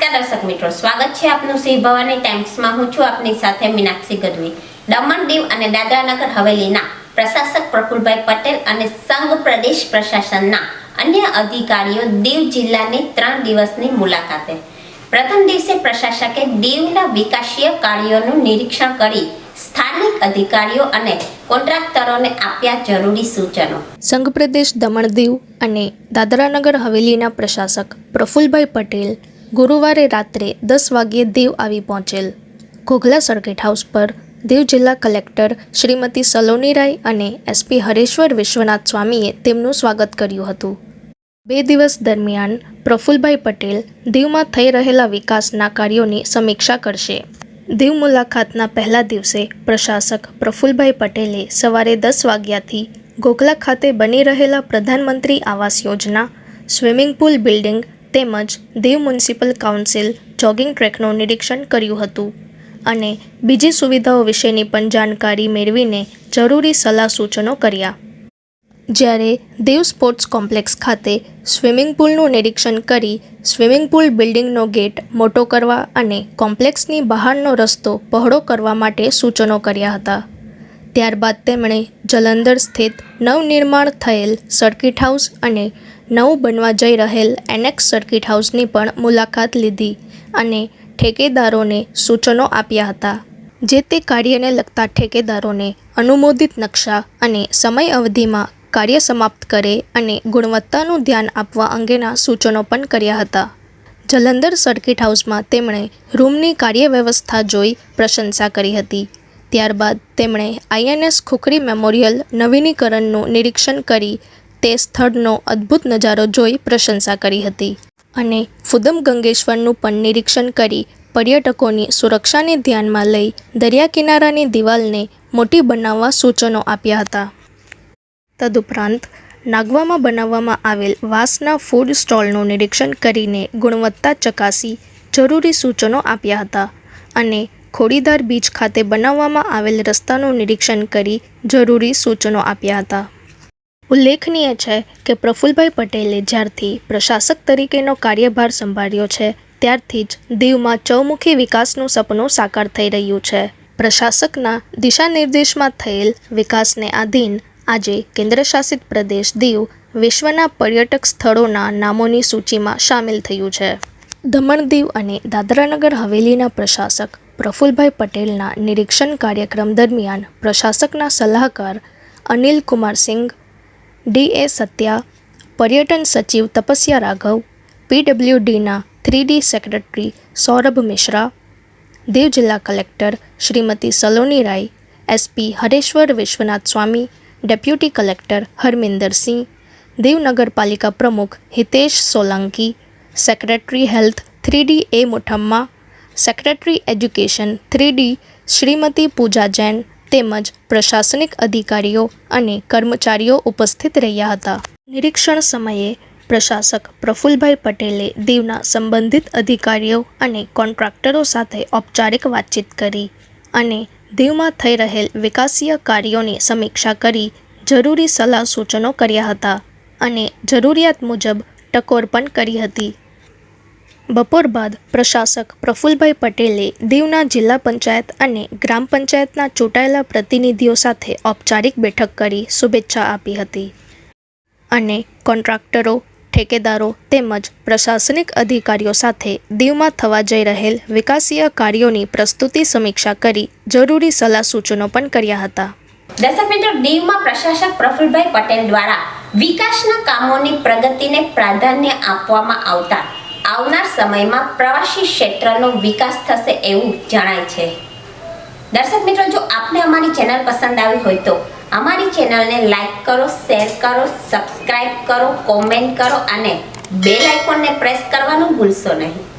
નમસ્કાર દર્શક મિત્રો, સ્વાગત છે આપનું શ્રી ભવાની ટાઈમ્સમાં હું છું આપની સાથે મીનાક્ષી ગઢવી. દમણ દીવ અને દાદરાનગર હવેલીના પ્રશાસક પ્રફુલભાઈ પટેલ અને સંઘ પ્રદેશ પ્રશાસનના અન્ય અધિકારીઓ દીવ જિલ્લાની ત્રણ દિવસની મુલાકાતે. પ્રથમ દિવસે પ્રશાસકે દીવના વિકાસીય કાર્યોનું નિરીક્ષણ કરી સ્થાનિક અધિકારીઓ અને કોન્ટ્રાક્ટરોને આપ્યા જરૂરી સૂચનો. સંઘ પ્રદેશ દમણ દીવ અને દાદરાનગર હવેલીના પ્રશાસક પ્રફુલભાઈ પટેલ ગુરુવારે રાત્રે દસ વાગ્યે દેવ આવી પહોંચેલ. ઘોઘલા સર્કિટ હાઉસ પર દેવ જિલ્લા કલેક્ટર શ્રીમતી સલોની રાય અને એસપી હરેશ્વર વિશ્વનાથ સ્વામીએ તેમનું સ્વાગત કર્યું હતું. બે દિવસ દરમિયાન પ્રફુલભાઈ પટેલ દીવમાં થઈ રહેલા વિકાસના કાર્યોની સમીક્ષા કરશે. દીવ મુલાકાતના પહેલા દિવસે પ્રશાસક પ્રફુલભાઈ પટેલે સવારે દસ વાગ્યાથી ગોખલા ખાતે બની રહેલા પ્રધાનમંત્રી Awas Yojana, swimming pool building તેમજ દીવ મ્યુનિસિપલ કાઉન્સિલ જોગિંગ ટ્રેકનું નિરીક્ષણ કર્યું હતું. અને બીજી સુવિધાઓ વિશેની પણ જાણકારી મેળવીને જરૂરી સલાહ સૂચનો કર્યા. જ્યારે દેવ સ્પોર્ટ્સ કોમ્પ્લેક્સ ખાતે સ્વિમિંગ પુલનું નિરીક્ષણ કરી સ્વિમિંગ પુલ બિલ્ડિંગનો ગેટ મોટો કરવા અને કોમ્પ્લેક્સની બહારનો રસ્તો પહોળો કરવા માટે સૂચનો કર્યા હતા. ત્યારબાદ તેમણે જલંધર સ્થિત નવનિર્માણ થયેલ સર્કિટ હાઉસ અને નવું બનવા જઈ રહેલ એનેક્સ સર્કિટ હાઉસની પણ મુલાકાત લીધી અને ઠેકેદારોને સૂચનો આપ્યા હતા. જે તે કાર્યને લગતા ઠેકેદારોને અનુમોદિત નકશા અને સમય અવધિમાં કાર્ય સમાપ્ત કરે અને ગુણવત્તાનું ધ્યાન આપવા અંગેના સૂચનો પણ કર્યા હતા. જલંધર સર્કિટ હાઉસમાં તેમણે રૂમની કાર્યવ્યવસ્થા જોઈ પ્રશંસા કરી હતી. ત્યારબાદ તેમણે આઈએનએસ ખુખરી મેમોરિયલ નવીનીકરણનું નિરીક્ષણ કરી તે સ્થળનો અદ્ભુત નજારો જોઈ પ્રશંસા કરી હતી. અને ફુદમ ગંગેશ્વરનું પણ નિરીક્ષણ કરી પર્યટકોની સુરક્ષાને ધ્યાનમાં લઈ દરિયા કિનારાની દિવાલને મોટી બનાવવા સૂચનો આપ્યા હતા. તદુપરાંત, નાગવામાં બનાવવામાં આવેલ વાંસના ફૂડ સ્ટોલનું નિરીક્ષણ કરીને ગુણવત્તા ચકાસી જરૂરી સૂચનો આપ્યા હતા અને ખોડીદાર બીચ ખાતે બનાવવામાં આવેલ રસ્તાનું નિરીક્ષણ કરી જરૂરી સૂચનો આપ્યા હતા. ઉલ્લેખનીય છે કે પ્રફુલભાઈ પટેલે જ્યારથી પ્રશાસક તરીકેનો કાર્યભાર સંભાળ્યો છે, ત્યારથી જ દીવમાં ચૌમુખી વિકાસનું સપનું સાકાર થઈ રહ્યું છે. પ્રશાસકના દિશાનિર્દેશમાં થયેલ વિકાસને આધીન આજે કેન્દ્રશાસિત પ્રદેશ દીવ વિશ્વના પર્યટક સ્થળોના નામોની સૂચિમાં સામેલ થયું છે. દમણ દીવ અને દાદરાનગર હવેલીના પ્રશાસક પ્રફુલભાઈ પટેલના નિરીક્ષણ કાર્યક્રમ દરમિયાન પ્રશાસકના સલાહકાર અનિલ કુમાર સિંઘ ડી એ સત્યા પર્યટન સચિવ તપસ્યા Raghav પીડબ્લ્યુડીના three D secretary Saurabh Mishra Diu જિલ્લા collector Shrimati Saloni Rai SP Hareshwar Vishwanath Swami deputy collector Harminder Singh Diu નગરપાલિકા પ્રમુખ Hitesh Solanki secretary health three D A Muthamma secretary education three D Shrimati Puja Jain તેમજ પ્રશાસનિક અધિકારીઓ અને કર્મચારીઓ ઉપસ્થિત રહ્યા હતા. નિરીક્ષણ સમયે પ્રશાસક પ્રફુલભાઈ પટેલે દીવના સંબંધિત અધિકારીઓ અને કોન્ટ્રાક્ટરો સાથે ઔપચારિક વાતચીત કરી અને દીવમાં થઈ રહેલ વિકાસીય કાર્યોની સમીક્ષા કરી જરૂરી સલાહ સૂચનો કર્યા હતા અને જરૂરિયાત મુજબ ટકોર પણ કરી હતી. બપોર બાદ પ્રશાસક પ્રફુલભાઈ પટેલે દીવના જિલ્લા પંચાયત અને ગ્રામ પંચાયતના ચૂંટાયેલા પ્રતિનિધિઓ સાથે ઔપચારિક બેઠક કરી શુભેચ્છા આપી હતી. અને કોન્ટ્રાક્ટરો, ઠેકેદારો તેમજ પ્રશાસનિક અધિકારીઓ સાથે દીવમાં થવા જઈ રહેલ વિકાસીય કાર્યોની પ્રસ્તુતિ સમીક્ષા કરી જરૂરી સલાહ સૂચનો પણ કર્યા હતા. દર્શક મિત્રો, દીવમાં પ્રશાસક પ્રફુલભાઈ પટેલ દ્વારા વિકાસના કામોની પ્રગતિને પ્રાધાન્ય આપવામાં આવતા આવનાર સમયમાં પ્રવાસી ક્ષેત્રનો વિકાસ થશે એવું જણાય છે. દર્શક મિત્રો, જો આપને અમારી ચેનલ પસંદ આવી હોય તો અમારી ચેનલને લાઈક કરો, શેર કરો સબસ્ક્રાઈબ કરો, કોમેન્ટ કરો અને બેલ આઇકોનને પ્રેસ કરવાનું ભૂલશો નહીં.